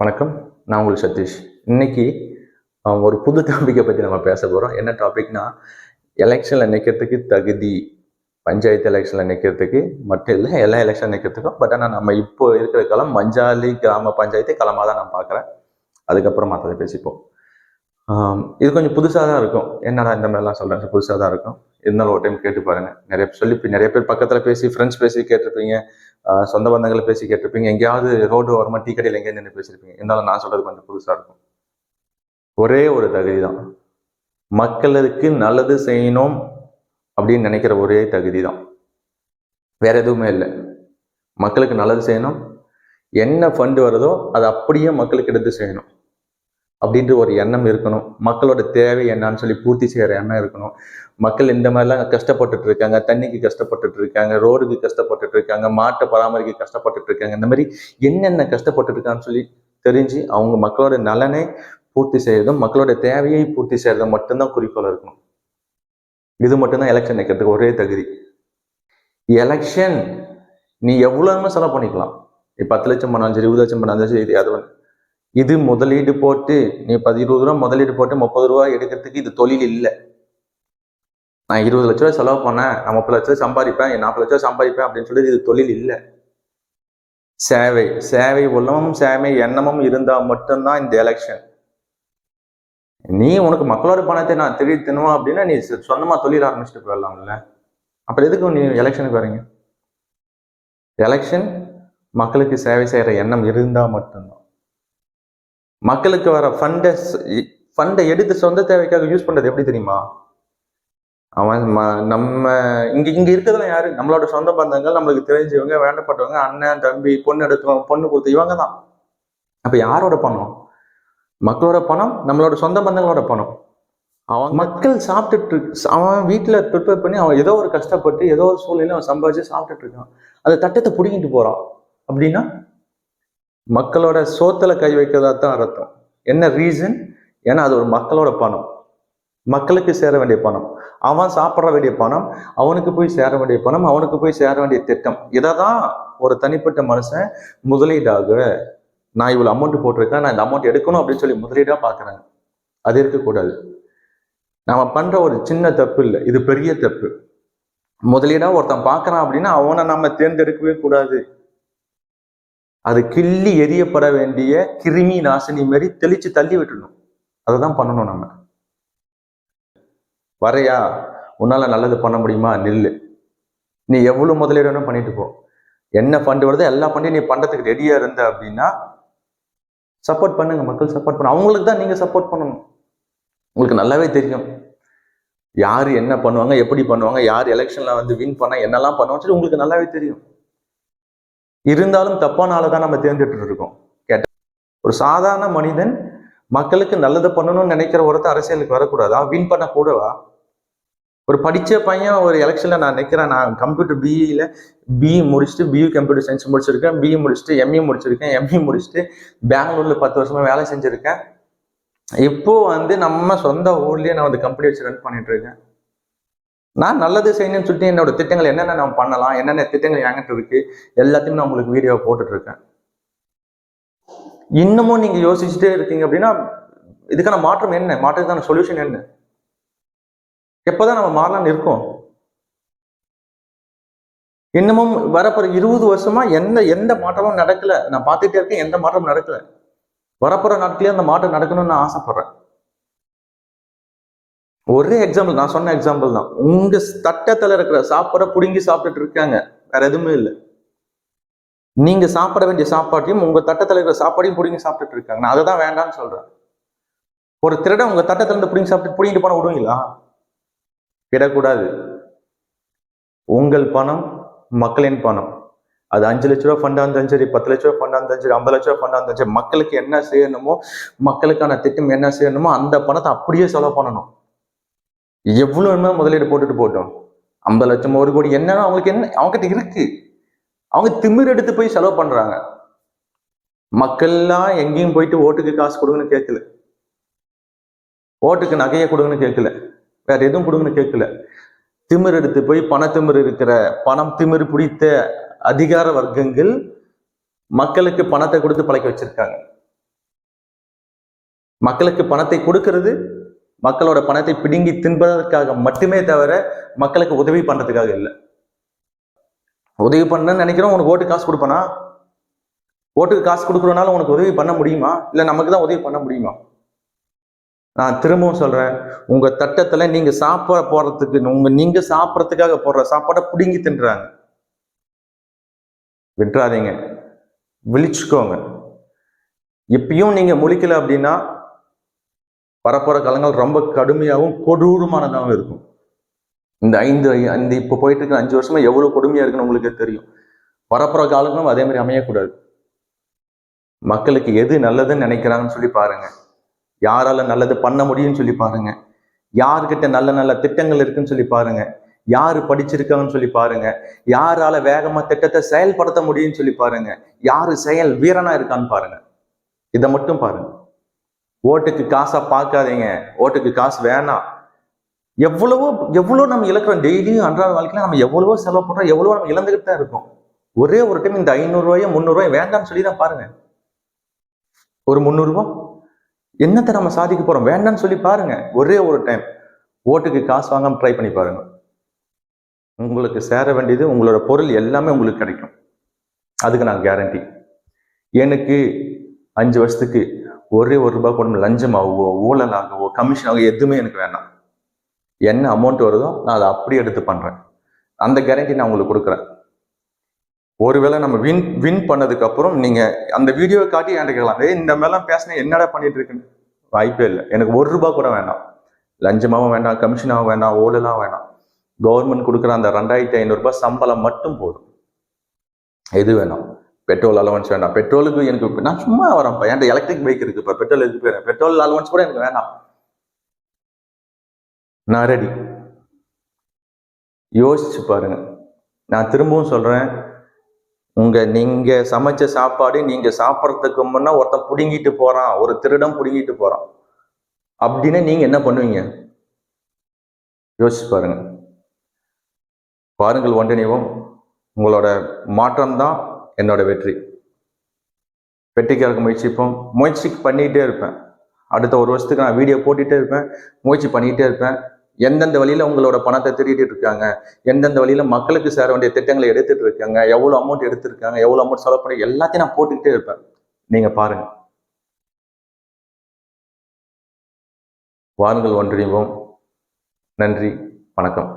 வணக்கம். நான் உங்களுக்கு சதீஷ். இன்னைக்கு ஒரு புது டாபிக்கை பற்றி நம்ம பேச போகிறோம் என்ன டாபிக்னா எலெக்ஷனில் நிற்கிறதுக்கு தகுதி பஞ்சாயத்து எலெக்ஷனில் நிற்கிறதுக்கு மட்டும் இல்லை எல்லா எலெக்ஷன் நிற்கிறதுக்கும் பட் ஆனால் நம்ம இப்போ இருக்கிற களம் மஞ்சாலி கிராம பஞ்சாயத்து களமாக தான் நான் பார்க்குறேன். அதுக்கப்புறம் மற்றதை பேசிப்போம். இது கொஞ்சம் புதுசாக தான் இருக்கும். என்னடா இந்த மாதிரிலாம் சொல்கிறேன் புதுசாக தான் இருக்கும். இருந்தாலும் ஒரு டைம் கேட்டு பாருங்க. நிறைய பேர் சொல்லி நிறைய பேர் பக்கத்தில் பேசி ஃப்ரெண்ட்ஸ் பேசி கேட்டிருப்பீங்க. சொந்த பந்தங்களை பேசி கேட்டிருப்பீங்க. எங்கேயாவது ரோடு ஓரமாக டீ கடையில் எங்கேயிருந்து நின்று பேசியிருப்பீங்க. இருந்தாலும் நான் சொல்கிறது கொஞ்சம் புதுசாக இருக்கும். ஒரே ஒரு தகுதி தான். மக்களுக்கு நல்லது செய்யணும் அப்படின்னு நினைக்கிற ஒரே தகுதி தான். வேற எதுவுமே இல்லை. மக்களுக்கு நல்லது செய்யணும். என்ன ஃபண்டு வருதோ அதை அப்படியே மக்களுக்கு எடுத்து செய்யணும். அப்படின்ற ஒரு எண்ணம் இருக்கணும். மக்களோட தேவை என்னன்னு சொல்லி பூர்த்தி செய்யற எண்ணம் இருக்கணும். மக்கள் இந்த மாதிரிலாம் கஷ்டப்பட்டுட்டு இருக்காங்க. தண்ணிக்கு கஷ்டப்பட்டுட்டு இருக்காங்க. ரோடுக்கு கஷ்டப்பட்டுட்டு இருக்காங்க. மாட்டை பராமரிக்க கஷ்டப்பட்டுட்டு இருக்காங்க. இந்த மாதிரி என்னென்ன கஷ்டப்பட்டுட்டு இருக்கான்னு சொல்லி தெரிஞ்சு அவங்க மக்களோட நலனை பூர்த்தி செய்யறதும் மக்களோட தேவையை பூர்த்தி செய்யறதும் மட்டும்தான் குறிக்கோள் இருக்கணும். இது மட்டும்தான் எலெக்ஷன் நிற்கிறதுக்கு ஒரே தகுதி. எலெக்ஷன் நீ எவ்வளவுமே செலவு பண்ணிக்கலாம். நீ பத்து லட்சம் பண்ணாலும் சரி இருபது லட்சம் பண்ணாலும் சரி அது வந்து இது முதலீடு போட்டு நீ பதி இருபது ரூபா முதலீடு போட்டு முப்பது ரூபா எடுக்கிறதுக்கு இது தொழில் இல்லை. நான் இருபது லட்ச ரூபா செலவு பண்ணேன். நான் முப்பது லட்ச ரூபா சம்பாதிப்பேன். நாற்பது லட்ச ரூபா சம்பாதிப்பேன் அப்படின்னு சொல்லிட்டு இது தொழில் இல்லை. சேவை சேவை உள்ளமும் சேவை எண்ணமும் இருந்தால் மட்டும்தான் இந்த எலெக்ஷன் நீ உனக்கு மக்களோட பணத்தை நான் திருடி அப்படின்னா நீ சொ- தொழில் ஆரம்பிச்சுட்டு போயிடலாம்ல. அப்புறம் எதுக்கு நீ எலெக்ஷனுக்கு வரீங்க எலெக்ஷன் மக்களுக்கு சேவை செய்கிற எண்ணம் இருந்தால் மட்டும்தான். மக்களுக்கு வர ஃபண்டை ஃபண்டை எடுத்து சொந்த தேவைக்காக யூஸ் பண்றது எப்படி தெரியுமா? அவன் நம்ம இங்க இங்க இருக்கிறதுல யாரு? நம்மளோட சொந்த பந்தங்கள் நம்மளுக்கு தெரிஞ்சவங்க வேண்டப்பட்டவங்க அண்ணன் தம்பி பொண்ணு எடுத்தவங்க பொண்ணு கொடுத்த இவங்க தான். அப்ப யாரோட பணம்? மக்களோட பணம் நம்மளோட சொந்த பந்தங்களோட பணம். அவன் மக்கள் சாப்பிட்டுட்டு அவன் வீட்டுல ப்ரிப்பேர் பண்ணி அவன் ஏதோ ஒரு கஷ்டப்பட்டு ஏதோ ஒரு சூழ்நிலை அவன் சம்பாதிச்சு சாப்பிட்டுட்டு இருக்கான். அந்த தட்டத்தை பிடிங்கிட்டு போறான். அப்படின்னா மக்களோட சோத்துல கை வைக்கிறதா தான் அர்த்தம். என்ன ரீசன் ஏன்னா அது ஒரு மக்களோட பணம். மக்களுக்கு சேர வேண்டிய பணம். அவன் சாப்பிட வேண்டிய பணம் அவனுக்கு போய் சேர வேண்டிய பணம் அவனுக்கு போய் சேர வேண்டிய திட்டம். இதை தான் ஒரு தனிப்பட்ட மனுஷன் முதலீடாக நான் இவ்வளவு அமௌண்ட் போட்டிருக்கேன் நான் இந்த அமௌண்ட் எடுக்கணும் அப்படின்னு சொல்லி முதலீடா பார்க்குறேன் அது இருக்கக்கூடாது. நாம பண்ற ஒரு சின்ன தப்பு இல்லை. இது பெரிய தப்பு. முதலீடா ஒருத்தன் பார்க்குறான் அப்படின்னா அவனை நம்ம தேர்ந்தெடுக்கவே கூடாது. அது கிள்ளி எரியப்பட வேண்டிய கிருமி நாசினி மாதிரி தெளிச்சு தள்ளி விட்டுடணும். அதை தான் பண்ணணும் நம்ம. வரையா உன்னால நல்லது பண்ண முடியுமா? நில்லு. நீ எவ்வளவு முதலீடு வேணும் பண்ணிட்டு போ. என்ன ஃபண்டு வருதோ எல்லா ஃபண்டையும் நீ பண்றதுக்கு ரெடியா இருந்த அப்படின்னா சப்போர்ட் பண்ணுங்க மக்கள் சப்போர்ட் பண்ண. அவங்களுக்கு தான் நீங்க சப்போர்ட் பண்ணணும். உங்களுக்கு நல்லாவே தெரியும். யார் என்ன பண்ணுவாங்க எப்படி பண்ணுவாங்க யார் எலெக்ஷன்ல வந்து வின் பண்ணா என்னெல்லாம் பண்ணுவாங்க சொல்லி உங்களுக்கு நல்லாவே தெரியும். இருந்தாலும் தப்பான ஆளை தான் நம்ம தேர்ந்தெடுத்துட்டு இருக்கோம் கேட்ட ஒரு சாதாரண மனிதன் மக்களுக்கு நல்லது பண்ணணும்னு நினைக்கிற ஒருத்தர் அரசியலுக்கு வரக்கூடாதா? வின் பண்ண கூடவா? ஒரு படித்த பையன் ஒரு எலெக்ஷன்ல நான் நிற்கிறேன் நான் கம்ப்யூட்டர் பிஇல பிஇ முடிச்சுட்டு பிஇ கம்ப்யூட்டர் சயின்ஸ் முடிச்சிருக்கேன். பிஇ முடிச்சுட்டு எம்இ முடிச்சிருக்கேன். எம்இ முடிச்சுட்டு பெங்களூர்ல பத்து வருஷமா வேலை செஞ்சிருக்கேன். இப்போ வந்து நம்ம சொந்த ஊர்லயே நான் வந்து கம்பெனி வச்சு ரன் பண்ணிட்டு இருக்கேன். நான் நல்லது செய்யணும்னு சொல்லிட்டு என்னோட திட்டங்கள் என்னென்ன நான் பண்ணலாம் என்னென்ன திட்டங்கள் என்கிட்ட இருக்கு எல்லாத்தையும் நான் உங்களுக்கு வீடியோ போட்டுட்டு இருக்கேன் இன்னமும் நீங்க யோசிச்சுட்டே இருக்கீங்க அப்படின்னா இதுக்கான மாற்றம் என்ன? மாற்றத்துக்கான சொல்யூஷன் என்ன? எப்போதான் நம்ம மாறலாம்னு இருக்கோம். இன்னமும் வரப்போற இருபது வருஷமா எந்த எந்த மாற்றமும் நடக்கல. நான் பார்த்துட்டே இருக்கேன் எந்த மாற்றமும் நடக்கல. வரப்போற நாட்களே அந்த மாற்றம் நடக்கணும்னு நான் ஆசைப்படுறேன். ஒரே எக்ஸாம்பிள் நான் சொன்ன எக்ஸாம்பிள் தான். உங்க தட்டத்துல இருக்கிற சாப்பாடை புடுங்கி சாப்பிட்டுட்டு இருக்காங்க. வேற எதுவுமே இல்லை. நீங்க சாப்பிட வேண்டிய சாப்பாட்டையும் உங்க தட்டத்துல இருக்கிற சாப்பாடையும் புடுங்கி சாப்பிட்டுட்டு இருக்காங்க. நான் அதை தான் வேண்டாம்னு சொல்றேன். ஒரு திருடன் உங்க தட்டத்துல இருந்து புடிங்கி சாப்பிட்டு புடிங்கிட்டு போன விடுவீங்களா? விடக்கூடாது. உங்கள் பணம் மக்களின் பணம். அது அஞ்சு லட்ச ரூபா ஃபண்டா இருந்தாலும் சரி பத்து லட்ச ரூபா ஃபண்டா இருந்தாலும் சரி ஐம்பது லட்ச ரூபா ஃபண்டா இருந்தாலும் சரி மக்களுக்கு என்ன செய்யணுமோ மக்களுக்கான திட்டம் என்ன செய்யணுமோ அந்த பணத்தை அப்படியே செலவு பண்ணணும். எவ்வளோ வேணுமோ முதலீடு போட்டுட்டு போட்டோம். ஐம்பது லட்சம் ஒரு கோடி என்னன்னா அவங்களுக்கு என்ன அவங்ககிட்ட இருக்கு. அவங்க திமிர் எடுத்து போய் செலவு பண்றாங்க. மக்கள்லாம் எங்கேயும் போயிட்டு ஓட்டுக்கு காசு கொடுங்கன்னு கேட்கல. ஓட்டுக்கு நகையை கொடுங்கன்னு கேட்கல. வேற எதுவும் கொடுங்கன்னு கேட்கல. திமிர் எடுத்து போய் பணத்திமிர் இருக்கிற பணம் திமிர் பிடித்த அதிகார வர்க்கங்கள் மக்களுக்கு பணத்தை கொடுத்து பழக்க வச்சிருக்காங்க. மக்களுக்கு பணத்தை கொடுக்கிறது மக்களோட பணத்தை பிடுங்கி தின்பதற்காக மட்டுமே தவிர மக்களுக்கு உதவி பண்றதுக்காக இல்லை. உதவி பண்ணன்னு நினைக்கிறோம் உனக்கு ஓட்டு காசு கொடுப்பனா? ஓட்டுக்கு காசு கொடுக்குறனால உனக்கு உதவி பண்ண முடியுமா? இல்ல நமக்கு தான் உதவி பண்ண முடியுமா? நான் திரும்பவும் சொல்றேன் உங்க தட்டத்துல நீங்க சாப்பிட போறதுக்கு உங்க நீங்க சாப்பிட்றதுக்காக போடுற சாப்பாடை பிடுங்கி தின்றாங்க. விட்டுறாதீங்க. விழிச்சுக்கோங்க. எப்பயும் நீங்க முழிக்கல அப்படின்னா வரப்போகிற காலங்கள் ரொம்ப கடுமையாகவும் கொடூரமானதாகவும் இருக்கும். இந்த ஐந்து இந்த இப்போ போயிட்டு இருக்கிற அஞ்சு வருஷமா எவ்வளவு கொடுமையா இருக்குன்னு உங்களுக்கு தெரியும். வரப்போகிற காலங்களும் அதே மாதிரி அமையக்கூடாது. மக்களுக்கு எது நல்லதுன்னு நினைக்கிறாங்கன்னு சொல்லி பாருங்க. யாரால நல்லது பண்ண முடியும்னு சொல்லி பாருங்க. யார்கிட்ட நல்ல நல்ல திட்டங்கள் இருக்குன்னு சொல்லி பாருங்க. யாரு படிச்சிருக்காங்கன்னு சொல்லி பாருங்க. யாரால வேகமா திட்டத்தை செயல்படுத்த முடியும்னு சொல்லி பாருங்க. யாரு செயல் வீரனா இருக்கான்னு பாருங்க. இதை மட்டும் பாருங்க. ஓட்டுக்கு காசை பார்க்காதீங்க. ஓட்டுக்கு காசு வேணாம். எவ்வளவோ எவ்வளோ நம்ம இழக்கிறோம். டெய்லியும் அன்றாட வாழ்க்கையில் நம்ம எவ்வளவோ செலவு பண்ணுறோம் எவ்வளவோ நம்ம இழந்துகிட்டு தான் இருக்கோம். ஒரே ஒரு டைம் இந்த ஐநூறுரூவாயோ முந்நூறுவாயும் வேண்டாம்னு சொல்லி தான் பாருங்க. ஒரு முந்நூறுரூவா என்னத்தை நம்ம சாதிக்க போகிறோம் வேண்டாம்னு சொல்லி பாருங்க. ஒரே ஒரு டைம் ஓட்டுக்கு காசு வாங்காமல் ட்ரை பண்ணி பாருங்க. உங்களுக்கு சேர வேண்டியது உங்களோட பொருள் எல்லாமே உங்களுக்கு கிடைக்கும். அதுக்கு நான் கேரண்டி எனக்கு அஞ்சு வருஷத்துக்கு ஒரே ஒரு ரூபாய் கூட லஞ்சமாகவோ ஊழலாகவோ கமிஷன் ஆகவோ எதுவுமே எனக்கு வேண்டாம். என்ன அமௌண்ட் வருதோ நான் அதை அப்படியே எடுத்து பண்றேன். அந்த கேரண்டி நான் உங்களுக்கு கொடுக்குறேன். ஒருவேளை நம்ம வின் வின் பண்ணதுக்கு அப்புறம் நீங்க அந்த வீடியோவை காட்டி என்கிட்ட கேட்கலாம். ஏய் இந்த மாதிரிலாம் பேசினா என்னடா பண்ணிட்டு இருக்குன்னு வாய்ப்பே இல்லை. எனக்கு ஒரு ரூபாய் கூட வேண்டாம். லஞ்சமாகவும் வேண்டாம் கமிஷனாகவும் வேண்டாம் ஊழலாகவும் வேண்டாம். கவர்மெண்ட் கொடுக்குற அந்த ரெண்டாயிரத்தி ஐநூறுரூபா சம்பளம் மட்டும் போதும். எது வேணாம். பெட்ரோல் அலவன்ஸ் வேண்டாம். பெட்ரோலுக்கு எனக்கு நான் சும்மா வரேன்ப்பா. என்கிட்ட எலக்ட்ரிக் பைக் இருக்கு இப்போ பெட்ரோல் எதுக்கு போயிடுறேன் பெட்ரோல் அலவன்ஸ் கூட எனக்கு வேணாம் நான் ரெடி யோசிச்சு பாருங்க. நான் திரும்பவும் சொல்றேன். உங்க நீங்க சமைச்ச சாப்பாடு நீங்க சாப்பிட்றதுக்கு முன்னா ஒருத்தன் புடுங்கிட்டு போறான். ஒரு திருடம் புடுங்கிட்டு போறான். அப்படின்னு நீங்க என்ன பண்ணுவீங்க? யோசிச்சு பாருங்க. பாருங்கள் ஒன்றிணைவோம். உங்களோட மாற்றம் தான் என்னோட வெற்றி. வெற்றிக்காக முயற்சிப்போம். முயற்சி பண்ணிகிட்டே இருப்பேன். அடுத்த ஒரு வருஷத்துக்கு நான் வீடியோ போட்டுட்டே இருப்பேன். முயற்சி பண்ணிகிட்டே இருப்பேன். எந்தெந்த வழியில் உங்களோட பணத்தை திருடிட்டு இருக்காங்க? எந்தெந்த வழியில் மக்களுக்கு சேர வேண்டிய திட்டங்களை எடுத்துட்டு இருக்காங்க? எவ்வளோ அமௌண்ட் எடுத்திருக்காங்க? எவ்வளோ அமௌண்ட் செலவு பண்ணி எல்லாத்தையும் நான் போட்டுக்கிட்டே இருப்பேன். நீங்கள் பாருங்கள் வாருங்கள் ஒன்றிணைவோம். நன்றி. வணக்கம்.